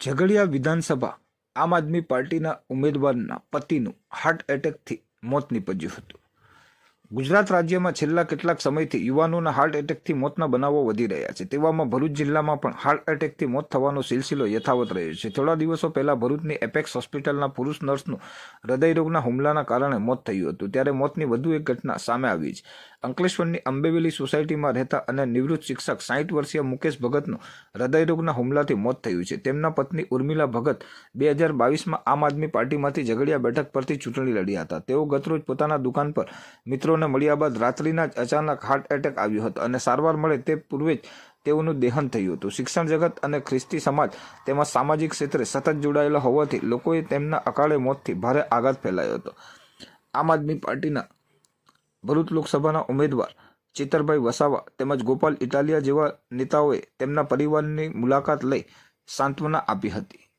ઝઘડિયા વિધાનસભા આમ આદમી પાર્ટીના ઉમેદવારના પતિનું હાર્ટ એટેકથી મોત નીપજ્યું હતું. ગુજરાત રાજ્યમાં છેલ્લા કેટલાક સમયથી યુવાનોના હાર્ટ એટેકથી મોતના બનાવો વધી રહ્યા છે. તેવામાં ભરૂચ જિલ્લામાં પણ હાર્ટ એટેકથી મોત થવાનો સિલસિલો યથાવત રહ્યો છે. થોડા દિવસો પહેલા ભરૂચની એપેક્સ હોસ્પિટલના પુરુષ નર્સનું હૃદયરોગના હુમલાના કારણે મોત થયું હતું. ત્યારે મોતની વધુ એક ઘટના સામે આવી છે. અંકલેશ્વરની અંબેવેલી સોસાયટીમાં રહેતા અને નિવૃત્ત શિક્ષક સાઠ વર્ષીય મુકેશ ભગતનું હૃદયરોગના હુમલાથી મોત થયું છે. તેમના પત્ની ઉર્મિલા ભગત બે હજાર બાવીસમાં આમ આદમી પાર્ટીમાંથી ઝઘડિયા બેઠક પરથી ચૂંટણી લડ્યા હતા. તેઓ ગતરોજ પોતાના દુકાન પર મિત્રોને મળ્યા બાદ રાત્રિના જ અચાનક હાર્ટ એટેક આવ્યો હતો અને સારવાર મળે તે પૂર્વે જ તેઓનું દેહન થયું હતું. શિક્ષણ જગત અને ખ્રિસ્તી સમાજ તેમજ સામાજિક ક્ષેત્રે સતત જોડાયેલા હોવાથી લોકોએ તેમના અકાળે મોતથી ભારે આઘાત ફેલાયો હતો. આમ આદમી પાર્ટીના ભરૂચ લોકસભાના ઉમેદવાર ચિતરભાઈ વસાવા તેમજ ગોપાલ ઇટાલિયા જેવા નેતાઓએ તેમના પરિવારની મુલાકાત લઈ સાંત્વના આપી હતી.